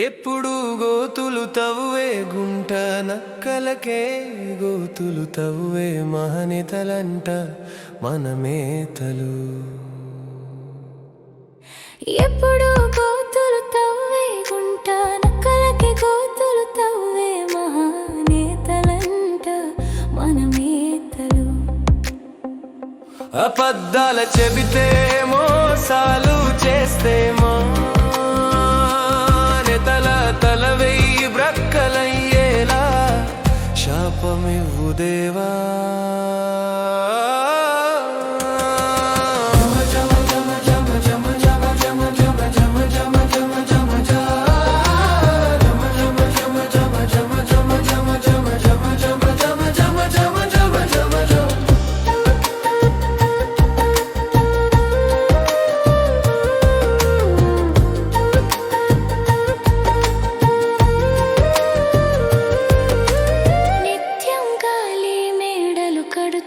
ఎప్పుడు గోతులు తవ్వే గుంట నక్కలకే గోతులు తవ్వే మహనితలంట మనమేతలు ఎప్పుడు గోతులు తవ్వే గుంట నక్కలకి గోతులు తవ్వే మహానేతలంట మనమేతలు అబద్ధాల చెబితే మోసాలు చేస్తే తల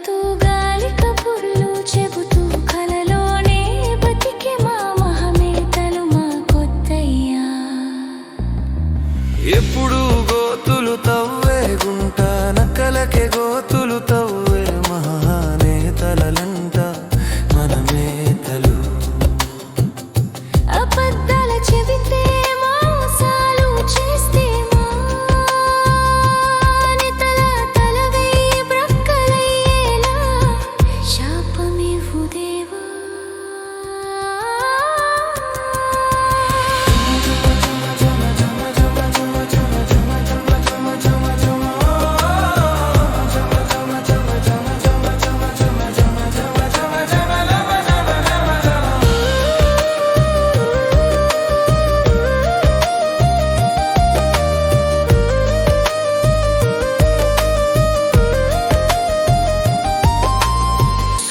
তো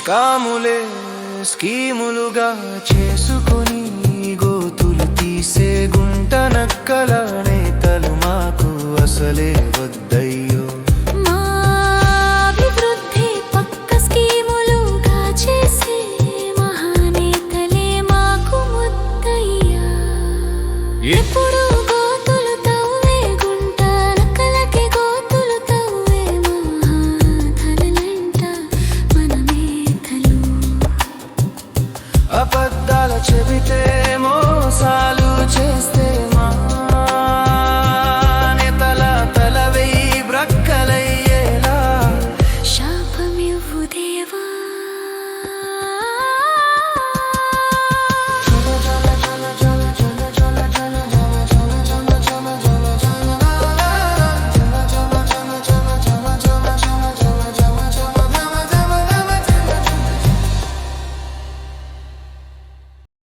కాములే స్కీములుగా చేసుకొని గోతులు తీసే గుంట నక్కల నేతలు మాకు అసలే Yeah.